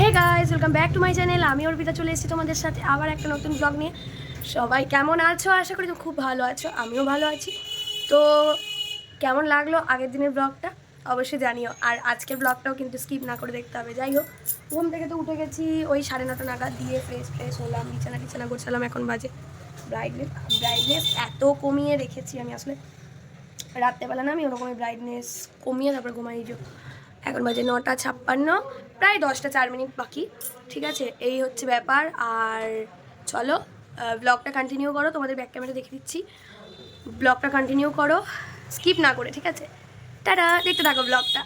Hey guys welcome back to my channel আমি অর্পিতা চলে এসেছি তোমাদের সাথে আবার একটা নতুন ব্লগ নিয়ে। সবাই কেমন আছো? আশা করি তুমি খুব ভালো আছো, আমিও ভালো আছি। তো কেমন লাগল আগের দিনের ব্লগটা অবশ্যই জানিও। আর আজকের ব্লগটাও কিন্তু স্কিপ না করে দেখতে হবে। যাই হোক, ঘুম থেকে তো উঠে গেছি, ওই সাড়ে নটা নাগাদ দিয়ে ফ্রেশ ফ্রেশ হলাম, বিছানা টিছানা করছিলাম এখন বাজে ব্রাইটনেস ব্রাইটনেস এত কমিয়ে রেখেছি আমি আসলে। রাত্রেবেলা না আমি ওরকমই ব্রাইটনেস কমিয়ে তারপর ঘুমাই এখন বাজে নটা ছাপ্পান্ন। প্রায় দশটা চার মিনিট বাকি, ঠিক আছে? এই হচ্ছে ব্যাপার। আর চলো ব্লগটা কন্টিনিউ করো, তোমাদের ব্যাক ক্যামেরা দেখে দিচ্ছি। ব্লগটা কন্টিনিউ করো স্কিপ না করে, ঠিক আছে? তারা দেখতে থাকো ব্লগটা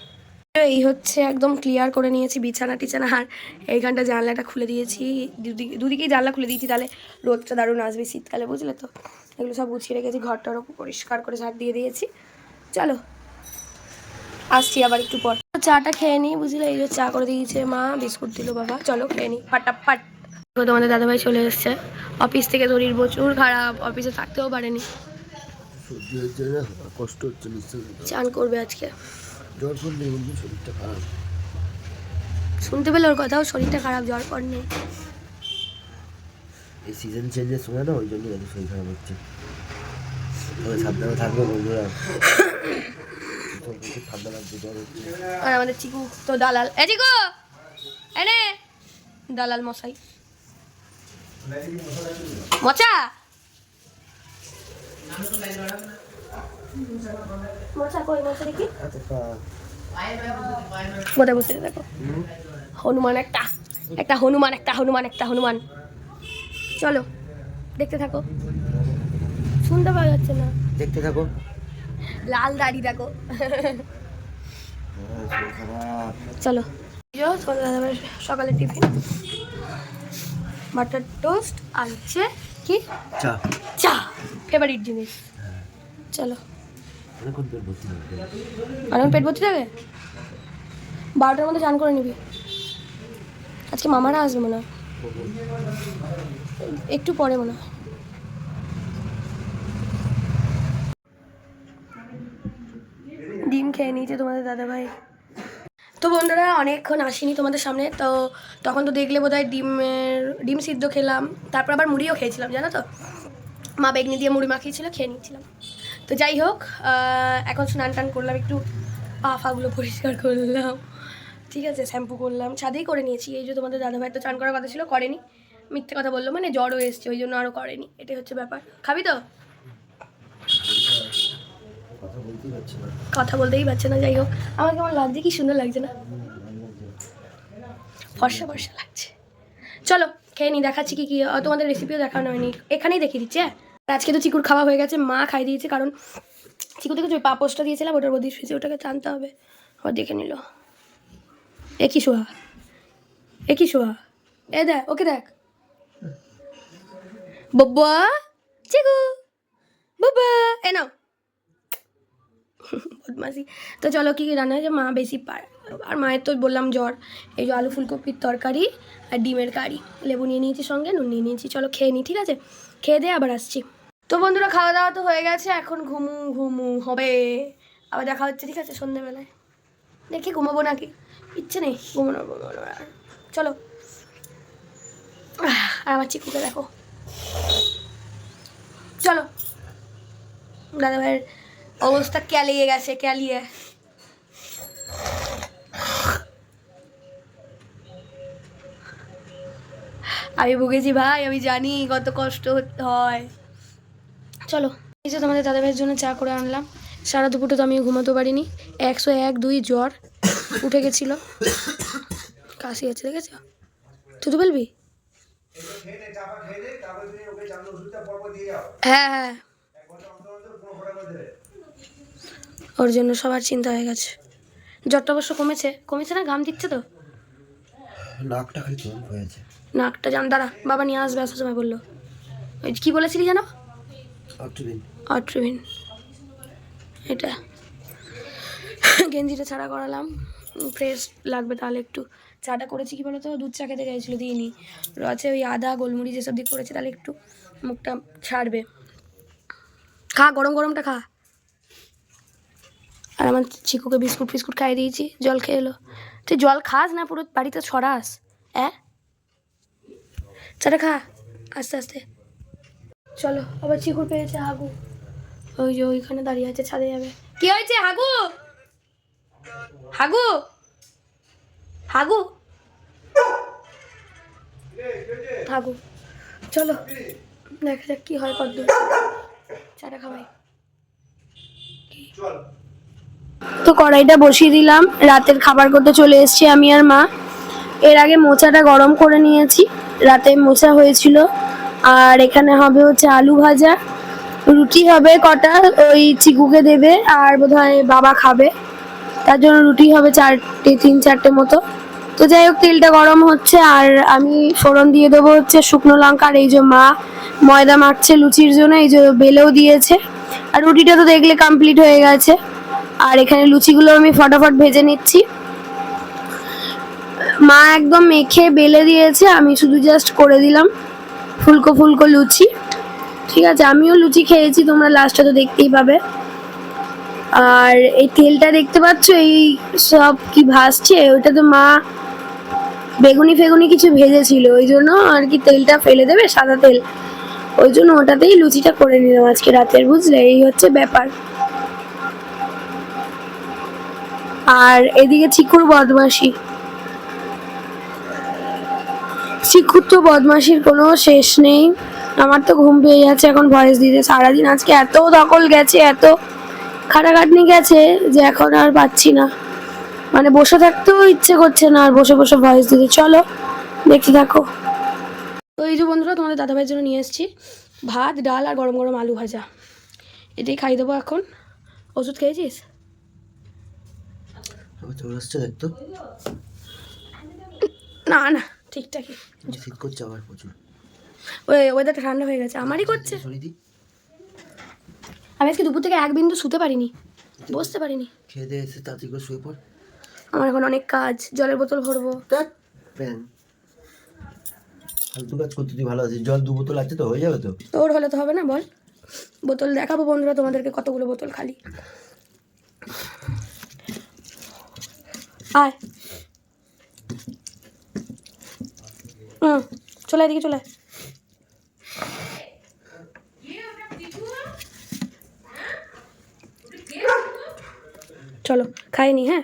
এই হচ্ছে একদম ক্লিয়ার করে নিয়েছি বিছানা টিছানা, আর এইখানটা জানলাটা খুলে দিয়েছি। দুদিকে, দুদিকেই জানলা খুলে দিয়েছি, তাহলে রোদটা দারুণ আসবে শীতকালে, বুঝলে তো? এগুলো সব গুছিয়ে রেখেছি, ঘরটারও পরিষ্কার করে ঝাড় দিয়ে দিয়েছি। চলো, আসছি আবার একটু পর। চাটা খেয়ে নিই বুঝলে? এই যে চা করে দিয়েছে মা বিস্কুট দিল বাবা। চলো খেয়ে নিই ফাটাফাট। তোমাদের দাদাভাই চলে এসছে। অফিস থেকে শরীর প্রচুর খারাপ অফিসে থাকতেও পারেনি। কষ্ট হচ্ছে চান করবে আজকে। জ্বর বলবি শরীরটা খারাপ। শুনতে পেলে ওর কথাও শরীরটা খারাপ জ্বর পর নেই এই সিজন চেঞ্জের সময় না ওই জন্যই শরীর খারাপ হচ্ছে। তবে সাবধানে থাকবে বন্ধুরা। ঠান্ডা আমাদের চিকু, তো দালাল। এ চিকু! এনে দালাল মশাই। মচা! মশা কই মশা দেখি? কোথায় বসে দেখো। হনুমান একটা। একটা হনুমান একটা হনুমান একটা হনুমান। চলো, দেখতে থাকো। শুনতে পাওয়া যাচ্ছে না। দেখতে থাকো। লাল দাড়ি দেখো। চলো। সকালে টিফিন। বাটার টোস্ট আর হচ্ছে কি? চা। চা ফেভারিট জিনিস। চলো। আর পেট ভর্তি থাকে বারোটার মধ্যে চান করে নিবি। আজকে মামারা আসবে মনে হয়। একটু পরে মনে হয়। খেয়ে নিয়েছে তোমাদের দাদাভাই। তো বন্ধুরা, অনেকক্ষণ আসিনি তোমাদের সামনে, তো তখন তো দেখলে বোধহয় ডিমের, ডিম সিদ্ধ খেলাম, তারপর আবার মুড়িও খেয়েছিলাম, জানো তো? মা বেগনি দিয়ে মুড়ি মাখিয়েছিল, খেয়ে নিচ্ছিলাম তো যাই হোক এখন স্নান টান করলাম, একটু পা ফাগুলো পরিষ্কার করলাম, ঠিক আছে, শ্যাম্পু করলাম, ছাদেই করে নিয়েছি। এই যে তোমাদের দাদাভাই তো চান করার কথা ছিল, করেনি। মিথ্যে কথা বলল মানে জ্বরও এসছে, ওই জন্য আরও করেনি, এটাই হচ্ছে ব্যাপার। খাবি তো? কথা বলতেই পারছি না। যাই হোক। আমার কেমন লাগছে? কি সুন্দর লাগছে না? ফর্সা ফর্সা লাগছে। চলো, খেয়ে নি, দেখাচ্ছি কি কি তোমাদের রেসিপিও দেখানো হয়নি। এখানেই দেখিয়ে দিচ্ছি হ্যাঁ? আজকে তো চিকুর খাওয়া হয়ে গেছে, মা খাই দিয়েছে, কারণ চিকু থেকে পাপোসটা দিয়েছিলাম, ওটার মধ্যে ফ্রিজে ওটাকে টানতে হবে। আবার দেখে নিল। এ কি সোহা? এ কি সোহা? এ দেখ, ওকে দেখ। বাবা চিকু। বাবা এ নাও। বদমাসি তো চলো কি রান্না হয়েছে? মা বেশি পারে। আর মায়ের তো বললাম জ্বর। এই যে আলু ফুলকপির তরকারি আর ডিমের কারি। লেবু নিয়ে নিয়েছি সঙ্গে, নুন নিয়ে নিয়েছি। চলো খেয়ে নিই ঠিক আছে? খেয়ে দিয়ে আবার আসছি। তো বন্ধুরা, খাওয়া দাওয়া তো হয়ে গেছে। এখন ঘুমু ঘুমু হবে। আবার দেখা হচ্ছে, ঠিক আছে? সন্ধ্যেবেলায়। দেখি ঘুমাবো নাকি? ইচ্ছে নেই। ঘুমানো ঘুমানোর আর। চলো। আর আমার চিকুকে দেখো। চলো। দাদা ভাইয়ের অবস্থা ক্যালিয়ে গেছে ক্যালিয়ে আমি ভুগেছি ভাই, আমি জানি কত কষ্ট হয়। চলো, এই যে তোমাদের দাদাভাইয়ের জন্য চা করে আনলাম। সারা দুপুরটা তো আমি ঘুমাতে পারিনি। একশো এক, দুই জ্বর, উঠে গেছিল। কাশি আছে, দেখেছ? তুই বলবি? হ্যাঁ হ্যাঁ। ওর জন্য সবার চিন্তা হয়ে গেছে। জ্বরটা অবশ্য কমেছে। কমেছে না? ঘাম দিচ্ছে তো? নাকটা খালি হয়েছে নাকটা জান দাঁড়া বাবা নিয়ে আসবে আসার সময় বলল। ওই কী বলেছিলি জানো? অর্থদিন অট্রিভিন। এটা। গেঞ্জিটা ছাড়া করালাম। ফ্রেশ লাগবে তাহলে একটু। চাটা করেছি কি বলতো? দুধ চা খেতে চাইছিলো দিইনি। রয়েছে ওই আদা গোলমরিচ এসব দিয়ে করেছি তাহলে একটু মুখটা ছাড়বে। খা গরম গরমটা খা। আর আমার চিকুকে বিস্কুট ফিস্কুট খাইয়ে দিয়েছি, জল খেয়ে এলো। তুই জল খাস না, পুরো বাড়িতে ছড়াস হ্যাঁ চাটা খা, আস্তে আস্তে। চলো, আবার চিকুর পেয়েছে হাগু। ওই যে ওইখানে দাঁড়িয়ে আছে, ছাদে যাবে। কি হয়েছে, হাগু? হাগু? হাগু? হাগু, চলো, দেখা যাক কি হয় কদ্দূর চাটা খাওয়াই তো কড়াইটা বসিয়ে দিলাম। রাতের খাবার করতে চলে এসেছি আমি আর মা। এর আগে মোচাটা গরম করে নিয়েছি। রাতে মোচা হয়েছিল। আর এখানে হবে হচ্ছে আলু ভাজা। রুটি হবে কটা? ওই চিকুকে দেবে আর বোধহয় বাবা খাবে। তার জন্য রুটি হবে চারটে, তিন চারটে মতো। তো যাই হোক, তেলটা গরম হচ্ছে আর আমি ফোড়ন দিয়ে দেবো হচ্ছে শুকনো লঙ্কা আর এই যে মা ময়দা মাখছে লুচির জন্য, এই যে বেলেও দিয়েছে। আর রুটিটা তো দেখলে কমপ্লিট হয়ে গেছে। আর এখানে লুচিগুলো আমি ফটাফট ভেজে নিচ্ছি। মা একদম মেখে বেলে দিয়েছে, আমি শুধু জাস্ট করে দিলাম ফুলকো ফুলকো লুচি। ঠিক আছে, আমিও লুচি খেয়েছি, তোমরা লাস্টে তো দেখতেই পাবে। আর এই তেলটা দেখতে পাচ্ছ, এই সব কি ভাসছে, ওইটা তো মা বেগুনি ফেগুনি কিছু ভেজেছিল, ওই জন্য আর কি তেলটা ফেলে দেবে, সাদা তেল। ওই জন্য ওটাতেই লুচিটা করে নিলাম আজকে রাতের, বুঝলে? এই হচ্ছে ব্যাপার। আর এদিকে চিকুর বদমাসি চিকুর তো বদমাসির কোনো শেষ নেই। আমার তো ঘুম পেয়ে যাচ্ছে, এখন ভয়েস দিতে। সারাদিন আজকে এত দখল গেছে, এত খাটাখাটনি গেছে যে এখন আর পাচ্ছি না। মানে বসে থাকতেও ইচ্ছে করছে না আর বসে বসে ভয়েস দিতে। চলো, দেখতে থাকো। তো এই যে বন্ধুরা, তোমাদের দাদাভাইয়ের জন্য নিয়ে এসেছি ভাত, ডাল আর গরম গরম আলু ভাজা। এটাই খাই দেবো এখন। ওষুধ খেয়েছিস? চলে আসছে দেখতো না না ঠিকঠাকই। শীত করছে আবার প্রচুর। ওই ওয়েদারটা ঠান্ডা হয়ে গেছে আমারই করছে। সরিয়ে দিই। আমি আজকে দুপুর থেকে এক বিন্দু শুতে পারিনি বসতে পারিনি। খেয়ে দিয়ে এসে তাড়াতাড়ি করে শুয়ে পড়। আমার এখন অনেক কাজ জলের বোতল ভরবো। প্যান। ফালতু কাজ করতে তুই ভালো আছিস। জল দু বোতল আছে তো হয়ে যাবে তো? তোর হলে তো হবে না বল। বোতল দেখাবো বন্ধুরা তোমাদেরকে কতগুলো বোতল খালি। আয়। হুম, চলে এদিকে, চলে। চলো, খাইনি হ্যাঁ?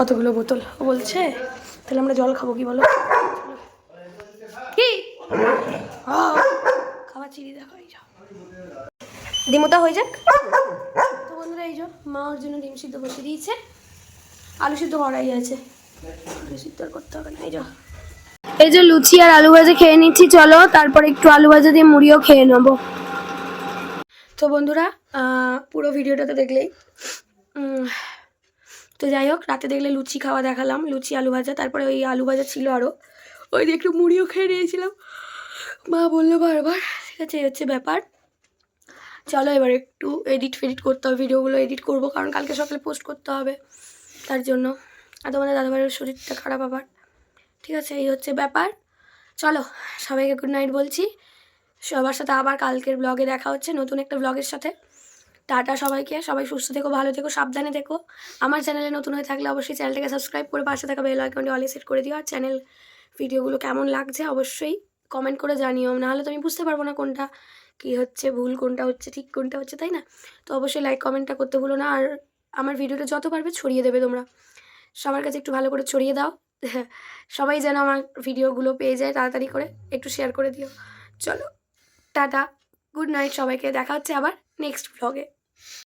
কতগুলো বোতল। ও বলছে, তাহলে আমরা জল খাব, কি বলো? কি? খাবার চিড়ি দেখো ডিমোটা হয়ে যাক। মা ওর জন্য ডিম সিদ্ধ বসে দিয়েছে। আলু সিদ্ধ করাই আছে। আলু সিদ্ধ করতে হবে না, এই যে। এই যে লুচি আর আলু ভাজা খেয়ে নিচ্ছি, চলো, তারপর একটু আলু ভাজা দিয়ে মুড়িও খেয়ে নেব। তো বন্ধুরা পুরো ভিডিওটা তো দেখলেই তো যাই হোক, রাতে দেখলে লুচি খাওয়া দেখালাম, লুচি, আলু ভাজা, তারপরে ওই আলু ভাজা ছিল আরও ওই দিয়ে একটু মুড়িও খেয়ে নিয়েছিলাম। মা বলল বারবার, ঠিক আছে, এই হচ্ছে ব্যাপার। চলো এবার একটু এডিট ফেডিট করতে হবে, ভিডিওগুলো এডিট করব, কারণ কালকে সকালে পোস্ট করতে হবে, তার জন্য। আর তোমাদের দাদাভাইয়ের শরীরটা খারাপ আবার। ঠিক আছে, এই হচ্ছে ব্যাপার। চলো, সবাইকে গুড নাইট বলছি। সবার সাথে আবার কালকের ব্লগে দেখা হচ্ছে, নতুন একটা ব্লগের সাথে। টাটা সবাইকে, সবাই সুস্থ থেকো, ভালো থেকো, সাবধানে থেকো। আমার চ্যানেলে নতুন হয়ে থাকলে অবশ্যই চ্যানেলটাকে সাবস্ক্রাইব করে পাশে থাকা বেল আইকনটি অলে সেট করে দিও। আর চ্যানেল ভিডিওগুলো কেমন লাগছে অবশ্যই কমেন্ট করে জানিও, নাহলে তো আমি বুঝতে পারব না কোনটা কী হচ্ছে, ভুল কোনটা হচ্ছে, ঠিক কোনটা হচ্ছে, তাই না? তো অবশ্যই লাইক কমেন্টটা করতে ভুলো না। আর আমার ভিডিওটা যত পারবে ছড়িয়ে দেবে তোমরা। সবার কাছে একটু ভালো করে ছড়িয়ে দাও। সবাই যেন আমার ভিডিওগুলো পেয়ে যায় তাড়াতাড়ি করে, একটু শেয়ার করে দিও। চলো, টাটা গুড নাইট সবাইকে, দেখা হচ্ছে আবার নেক্সট ব্লগে